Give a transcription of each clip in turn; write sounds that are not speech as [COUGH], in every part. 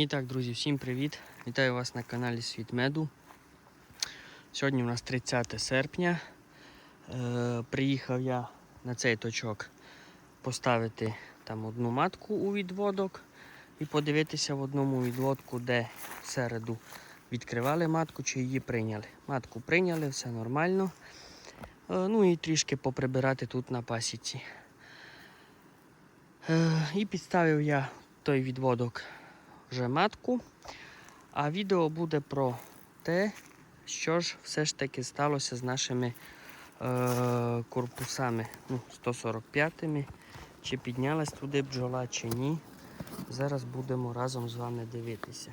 І так, друзі, всім привіт! Вітаю вас на каналі Світ Меду. Сьогодні у нас 30 серпня. Е, приїхав я на цей точок поставити там одну матку у відводок і подивитися в одному відводку, де всереду відкривали матку чи її прийняли. Матку прийняли, все нормально. Е, ну і трішки поприбирати тут на пасіці. Е, і підставив я той відводок вже матку. А відео буде про те, що ж все ж таки сталося з нашими е, корпусами ну, 145-ми. Чи піднялась туди бджола, чи ні. Зараз будемо разом з вами дивитися.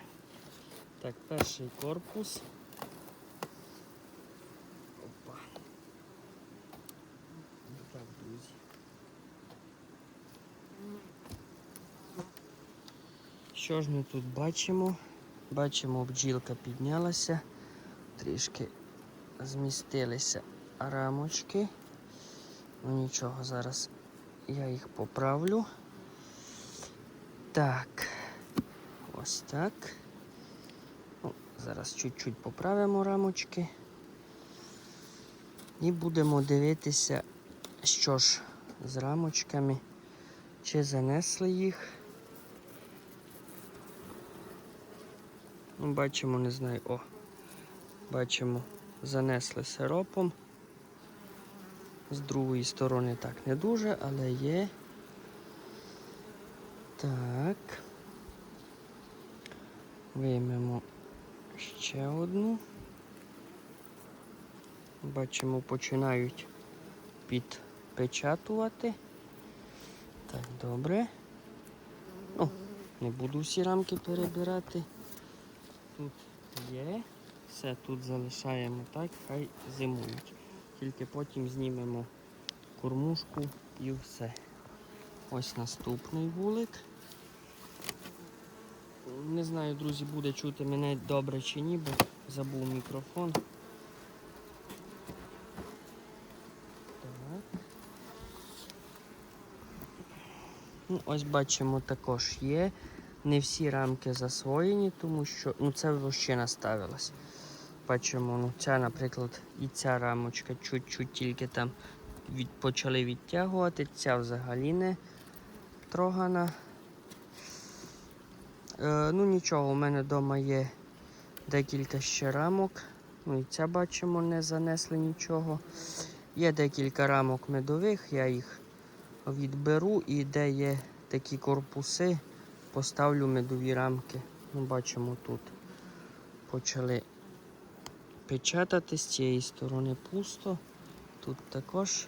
Так, перший корпус. Опа. Так, друзі. Що ж ми тут бачимо? Бачимо, бджілка піднялася, трішки змістилися рамочки. Ну нічого, зараз я їх поправлю. Так, ось так. Ну, зараз чуть-чуть поправимо рамочки. І будемо дивитися, що ж з рамочками, чи занесли їх. Ну, бачимо, не знаю, о, бачимо, занесли сиропом. З другої сторони так не дуже, але є. Так. Виймемо ще одну. Бачимо, починають підпечатувати. Так, добре. Ну, не буду всі рамки перебирати тут є. Все тут залишаємо так, хай зимують. Тільки потім знімемо кормушку і все. Ось наступний вулик. Не знаю, друзі, буде чути мене добре чи ні, бо забув мікрофон. Так. Ну, ось бачимо також є. Не всі рамки засвоєні, тому що ну, це вощина ставилась. Бачимо, ну, ця, наприклад, і ця рамочка чуть-чуть тільки там від, почали відтягувати, ця взагалі не трогана. Е, ну нічого, у мене вдома є декілька ще рамок. Ну і ця бачимо, не занесли нічого. Є декілька рамок медових, я їх відберу і де є такі корпуси поставлю медові рамки. Ну, Бачимо, тут почали печатати, з цієї сторони пусто. Тут також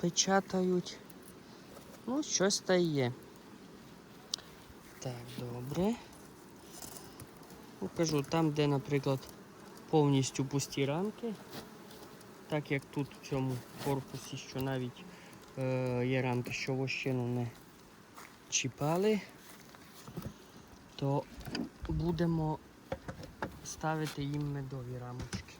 печатають. Ну, щось та є. Так, добре. Покажу там, де, наприклад, повністю пусті рамки. Так як тут в цьому корпусі, що навіть е, є рамки, що вощину не чіпали, то будемо ставити їм медові рамочки.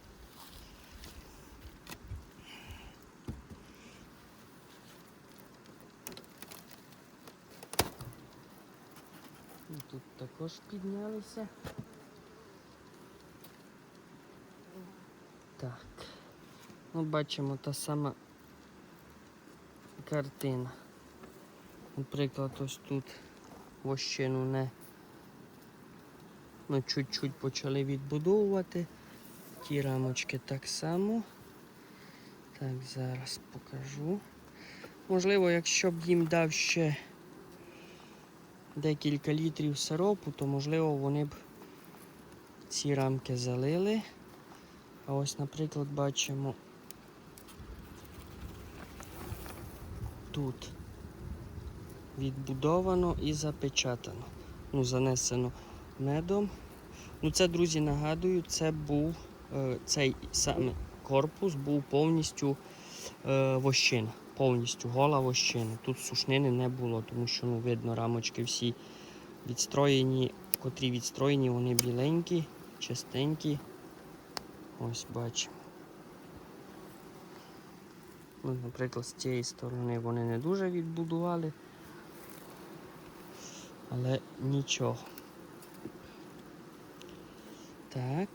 І тут також піднялися. Так. Ну, бачимо та сама картина. Наприклад, ось тут вощину не ну, чуть-чуть почали відбудовувати. Ті рамочки так само. Так, зараз покажу. Можливо, якщо б їм дав ще декілька літрів сиропу, то можливо вони б ці рамки залили. А ось, наприклад, бачимо тут відбудовано і запечатано. Ну, занесено медом. Ну, це, друзі, нагадую, це був е, цей саме корпус був повністю е, вощина. Повністю гола вощина. Тут сушнини не було, тому що ну, видно, рамочки всі відстроєні, котрі відстроєні, вони біленькі, чистенькі. Ось бачимо. Ну, Наприклад, з цієї сторони вони не дуже відбудували. Але нічого. Так.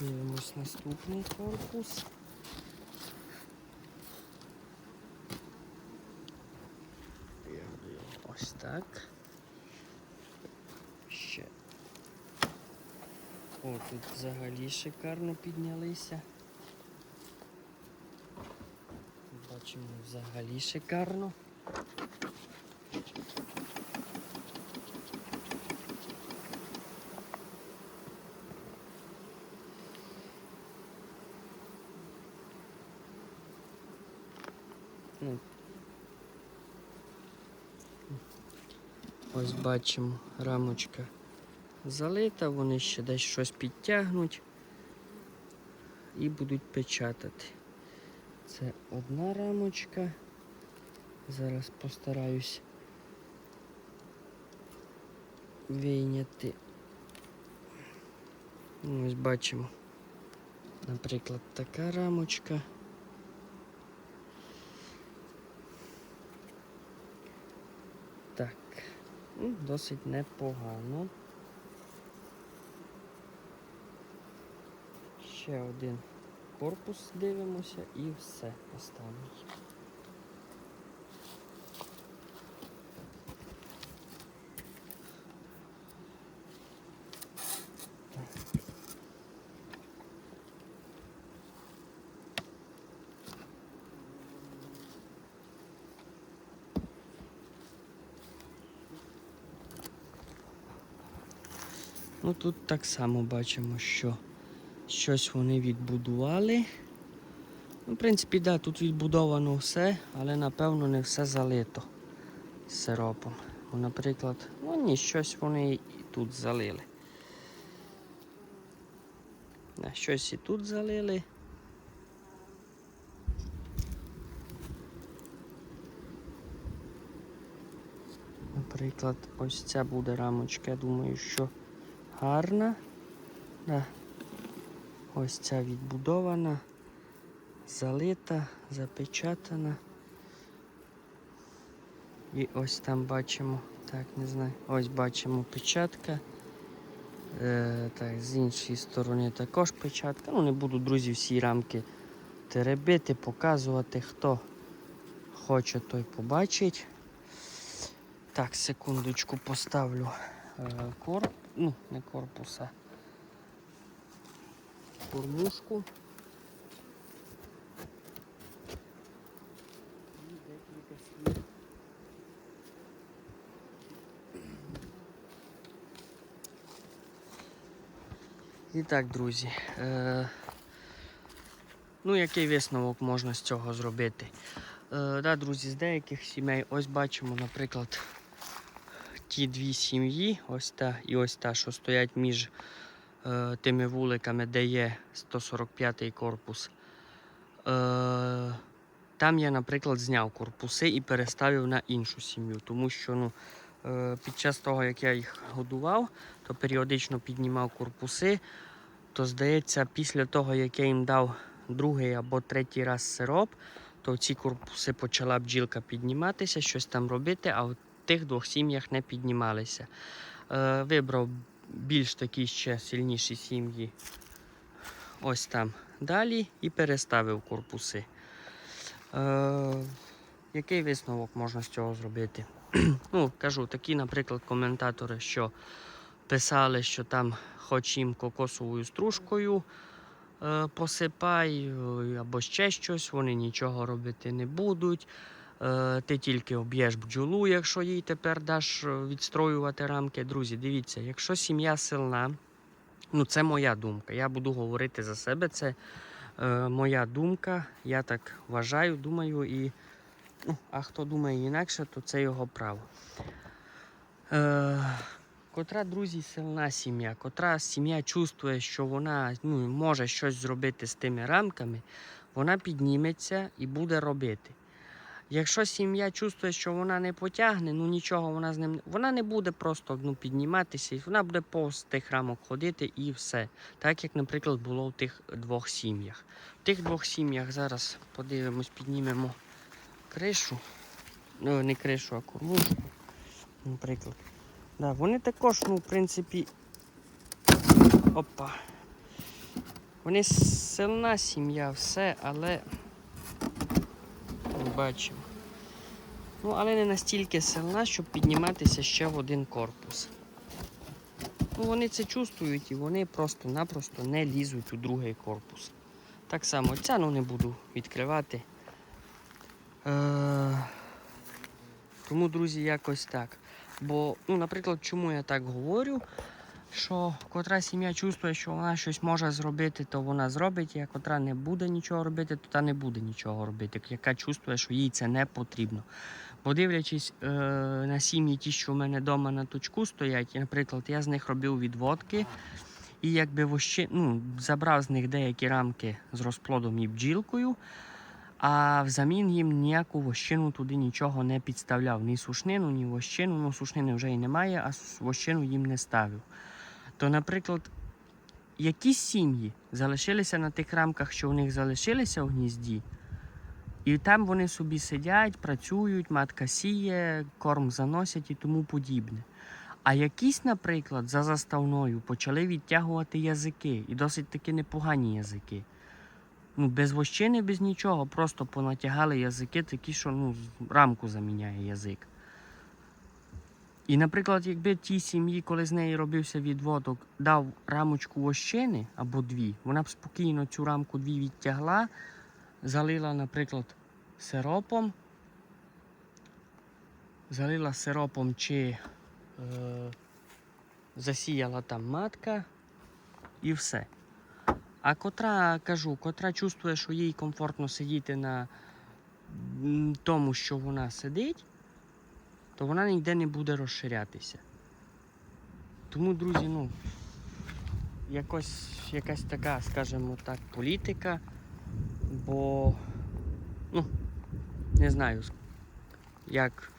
Дивимось наступний корпус. Ось так. Ще. О, тут взагалі шикарно піднялися. Бачимо взагалі шикарно. Ну, Ось бачимо, рамочка залита, вони ще десь щось підтягнуть і будуть печатати. Це одна рамочка. Зараз постараюсь вийняти. Ну, Ось бачимо, наприклад, така рамочка. Так, ну, досить непогано. Ще один корпус дивимося і все останній. Ну тут так само бачимо, що щось вони відбудували. Ну, в принципі, да, тут відбудовано все, але напевно не все залито сиропом. Бо, наприклад, ну ні, щось вони і тут залили. Да, щось і тут залили. Наприклад, ось ця буде рамочка, я думаю, що гарна. Да. Ось ця відбудована, залита, запечатана. І ось там бачимо, так, не знаю, ось бачимо печатка. Е, так, з іншої сторони також печатка. Ну, не буду, друзі, всі рамки теребити, показувати. Хто хоче, той побачить. Так, секундочку поставлю е, корп, ну, не корпуса, кормушку. І так, друзі. Е, ну, який висновок можна з цього зробити? Е, да, друзі, з деяких сімей, ось бачимо, наприклад, ті дві сім'ї, ось та і ось та, що стоять між е, тими вуликами, де є 145-й корпус. Е, там я, наприклад, зняв корпуси і переставив на іншу сім'ю, тому що ну, е, під час того, як я їх годував, то періодично піднімав корпуси. То здається, після того, як я їм дав другий або третій раз сироп, то ці корпуси почала бджілка підніматися, щось там робити, а в тих двох сім'ях не піднімалися. Е, вибрав більш такі ще сильніші сім'ї. Ось там далі і переставив корпуси. Е, який висновок можна з цього зробити? [CLEARS THROAT] ну, кажу, такі, наприклад, коментатори, що писали, що там хоч їм кокосовою стружкою е, посипай е, або ще щось, вони нічого робити не будуть. Е, ти тільки об'єш бджолу, якщо їй тепер даш е, відстроювати рамки. Друзі, дивіться, якщо сім'я сильна, ну це моя думка. Я буду говорити за себе. Це е, моя думка. Я так вважаю, думаю, і ну, а хто думає інакше, то це його право. Е, котра, друзі, сильна сім'я, котра сім'я чувствує, що вона ну, може щось зробити з тими рамками, вона підніметься і буде робити. Якщо сім'я чувствує, що вона не потягне, ну нічого вона з ним вона не буде просто ну, підніматися, вона буде повз тих рамок ходити і все. Так як, наприклад, було в тих двох сім'ях. В тих двох сім'ях зараз подивимось, піднімемо кришу. Ну, не кришу, а кормушку, наприклад. Да, вони також, ну, в принципі, Опа. Вони сильна сім'я, все, але бачимо. Ну, але не настільки сильна, щоб підніматися ще в один корпус. Ну, вони це чувствують і вони просто-напросто не лізуть у другий корпус. Так само ця ну не буду відкривати. Е- тому, друзі, якось так. Бо, ну, наприклад, чому я так говорю? Що котра сім'я чувствує, що вона щось може зробити, то вона зробить, а котра не буде нічого робити, то та не буде нічого робити, яка чувствує, що їй це не потрібно. Бо дивлячись е, на сім'ї, ті, що в мене вдома на точку стоять, наприклад, я з них робив відводки і якби вощи, ну, забрав з них деякі рамки з розплодом і бджілкою, а взамін їм ніяку вощину туди нічого не підставляв. Ні сушнину, ні вощину. Ну, сушнини вже і немає, а вощину їм не ставив. То, наприклад, якісь сім'ї залишилися на тих рамках, що у них залишилися в гнізді, і там вони собі сидять, працюють, матка сіє, корм заносять і тому подібне. А якісь, наприклад, за заставною почали відтягувати язики, і досить таки непогані язики. Ну, без вощини, без нічого, просто понатягали язики такі, що ну, рамку заміняє язик. І, наприклад, якби тій сім'ї, коли з неї робився відводок, дав рамочку вощини або дві, вона б спокійно цю рамку дві відтягла, залила, наприклад, сиропом, залила сиропом чи е, засіяла там матка і все. А котра, кажу, котра чувствує, що їй комфортно сидіти на тому, що вона сидить, то вона ніде не буде розширятися. Тому, друзі, ну, якось, якась така, скажімо так, політика, бо, ну, не знаю, як,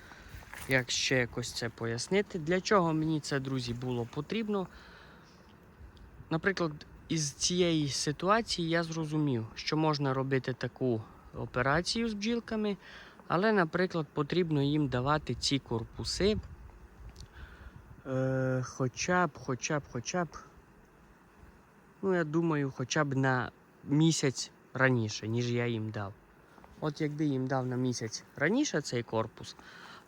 як ще якось це пояснити. Для чого мені це, друзі, було потрібно? Наприклад, із цієї ситуації я зрозумів, що можна робити таку операцію з бджілками, але, наприклад, потрібно їм давати ці корпуси. Е, хоча б, хоча б, хоча б, ну, я думаю, хоча б на місяць раніше, ніж я їм дав. От якби їм дав на місяць раніше цей корпус,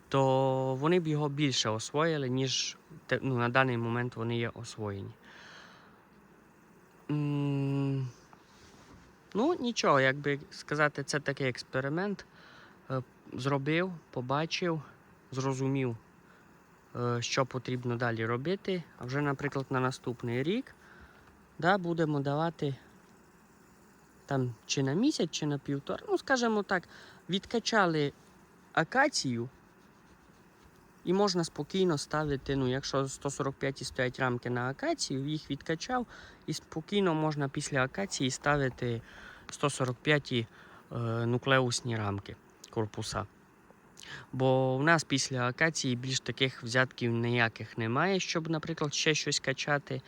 то вони б його більше освоїли, ніж ну, на даний момент вони є освоєні. Ну, нічого, як би сказати, це такий експеримент. Е, Зробив, побачив, зрозумів, е, що потрібно далі робити. А вже, наприклад, на наступний рік да, будемо давати там чи на місяць, чи на півтора. Ну, скажімо так, відкачали акацію. І можна спокійно ставити, ну, якщо 145 стоять рамки на акацію, їх відкачав, і спокійно можна після акації ставити 145 е, нуклеусні рамки корпуса. Бо в нас після акації більш таких взятків ніяких немає, щоб, наприклад, ще щось качати.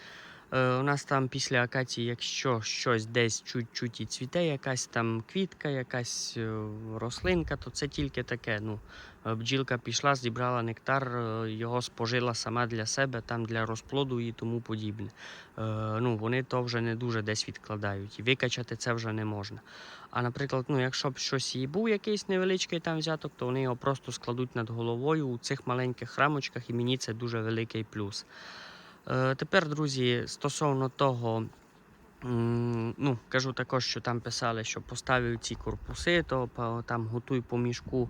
Е, у нас там після акації, якщо щось десь чуть-чуть і цвіте, якась там квітка, якась е, рослинка, то це тільки таке. Ну, е, бджілка пішла, зібрала нектар, його спожила сама для себе, там для розплоду і тому подібне. Ну, вони то вже не дуже десь відкладають. І викачати це вже не можна. А наприклад, ну, якщо б щось і був якийсь невеличкий там взяток, то вони його просто складуть над головою у цих маленьких рамочках, і мені це дуже великий плюс. Е, тепер, друзі, стосовно того, ну, кажу також, що там писали, що поставив ці корпуси, то там готуй по мішку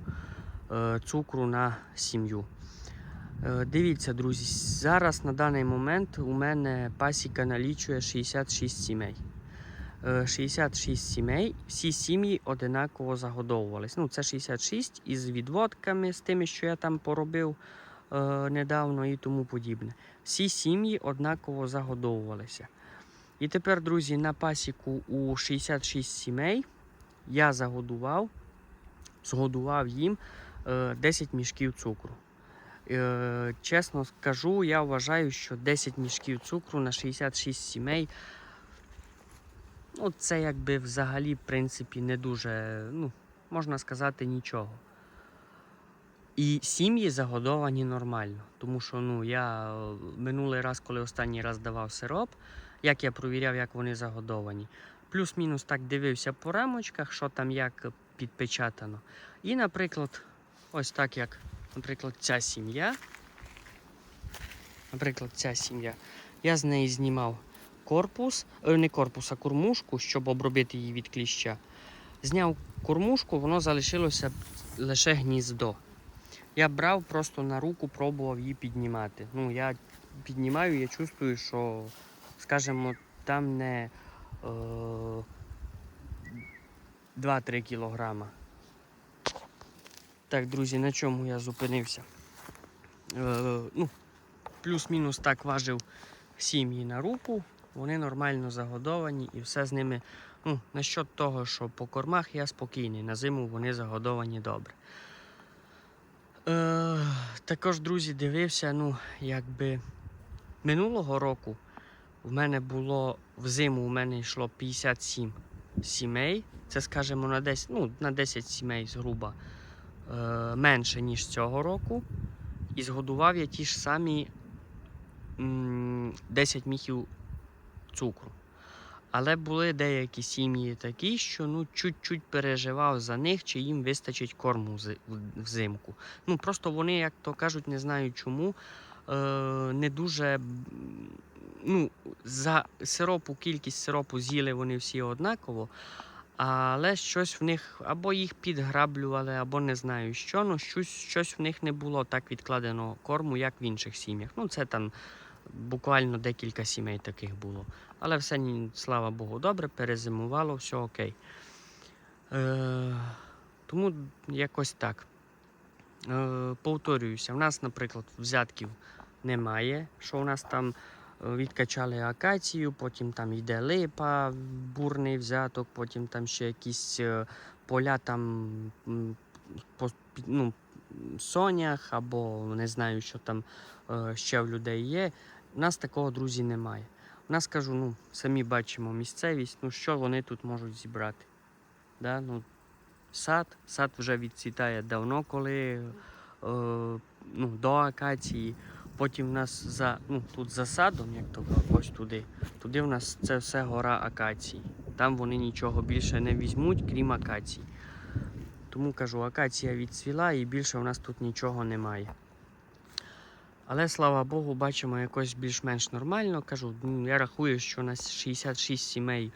е, цукру на сім'ю. Е, Дивіться, друзі, зараз на даний момент у мене пасіка налічує 66 сімей. Е, 66 сімей, всі сім'ї одинаково загодовувались. Ну, це 66 із відводками, з тими, що я там поробив недавно і тому подібне. Всі сім'ї однаково загодовувалися. І тепер, друзі, на пасіку у 66 сімей я загодував, згодував їм е, 10 мішків цукру. Е, чесно скажу, я вважаю, що 10 мішків цукру на 66 сімей. Ну, це якби взагалі, в принципі, не дуже, ну, можна сказати, нічого. І сім'ї загодовані нормально. Тому що ну, я е, минулий раз, коли останній раз давав сироп, як я провіряв, як вони загодовані. Плюс-мінус так дивився по рамочках, що там як підпечатано. І, наприклад, ось так як, наприклад, ця сім'я. Наприклад, ця сім'я. Я з неї знімав корпус, е, не корпус, а кормушку, щоб обробити її від кліща. Зняв кормушку, воно залишилося лише гніздо. Я брав просто на руку, пробував її піднімати. Ну, я піднімаю, я чувствую, що, скажімо, там не е, 2-3 кілограма. Так, друзі, на чому я зупинився? Е, ну, плюс-мінус так важив сім'ї на руку, вони нормально загодовані і все з ними. Ну, насчет того, що по кормах я спокійний, на зиму вони загодовані добре. Е, також, друзі, дивився, ну, якби минулого року в мене було в зиму у мене йшло 57 сімей. Це, скажімо, на 10, ну, на 10 сімей згруба е, менше, ніж цього року. І згодував я ті ж самі м, 10 міхів цукру. Але були деякі сім'ї такі, що ну, чуть-чуть переживав за них, чи їм вистачить корму взимку. Ну, просто вони, як то кажуть, не знаю чому, е, не дуже. Ну, за сиропу, кількість сиропу з'їли вони всі однаково, але щось в них або їх підграблювали, або не знаю що, ну щось, щось в них не було так відкладено корму, як в інших сім'ях. Ну, це там буквально декілька сімей таких було. Але все, слава Богу, добре, перезимувало, все окей. Е, тому якось так. Е, повторююся, в нас, наприклад, взятків немає. Що у нас там е, відкачали акацію, потім там йде липа, бурний взяток, потім там ще якісь е, поля там по, ну, сонях або не знаю, що там е, ще в людей є. У нас такого, друзі, немає. Нас кажу, ну, самі бачимо місцевість, ну що вони тут можуть зібрати. Да? Ну, сад, сад вже відцвітає давно, коли е, ну, до акації. Потім в нас за, ну, тут за садом, як то ось туди. Туди в нас це все гора акації. Там вони нічого більше не візьмуть, крім акації. Тому кажу, акація відцвіла і більше в нас тут нічого немає. Але слава Богу, бачимо якось більш-менш нормально. Кажу, я рахую, що у нас 66 сімей,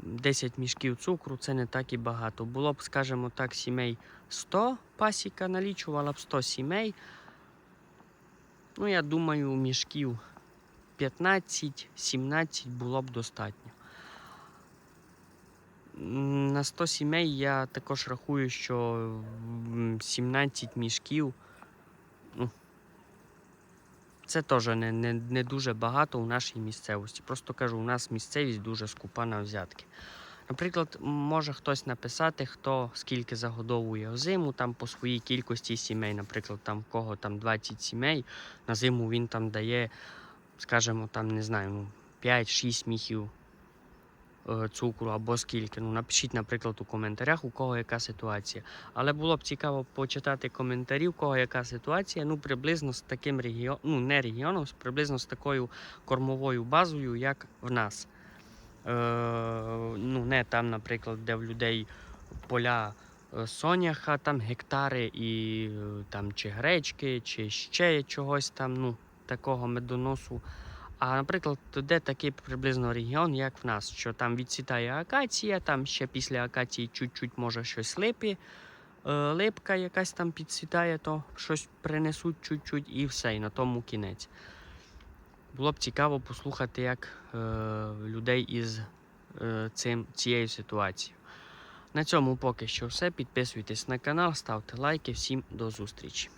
10 мішків цукру це не так і багато. Було б, скажімо так, сімей 100 пасіка налічувала б 100 сімей. Ну, я думаю, мішків 15-17 було б достатньо. На 100 сімей я також рахую, що 17 мішків. Ну, це теж не, не, не дуже багато у нашій місцевості. Просто кажу, у нас місцевість дуже скупа на взятки. Наприклад, може хтось написати, хто скільки загодовує зиму там по своїй кількості сімей. Наприклад, там в кого там 20 сімей, на зиму він там дає, скажімо, там, не знаю, ну, 5-6 міхів е, цукру або скільки. Ну, напишіть, наприклад, у коментарях, у кого яка ситуація. Але було б цікаво почитати коментарі, у кого яка ситуація. Ну, приблизно з таким регіоном, ну не регіоном, приблизно з такою кормовою базою, як в нас. Е, ну, не там, наприклад, де в людей поля е, соняха, там гектари і е, там чи гречки, чи ще чогось там, ну, такого медоносу. А, наприклад, де такий приблизно регіон, як в нас, що там відцвітає акація, там ще після акації чуть-чуть може щось липі, е, липка якась там підцвітає, то щось принесуть чуть-чуть і все, і на тому кінець. Було б цікаво послухати, як е, людей із е, цим, цією ситуацією. На цьому поки що все. Підписуйтесь на канал, ставте лайки. Всім до зустрічі.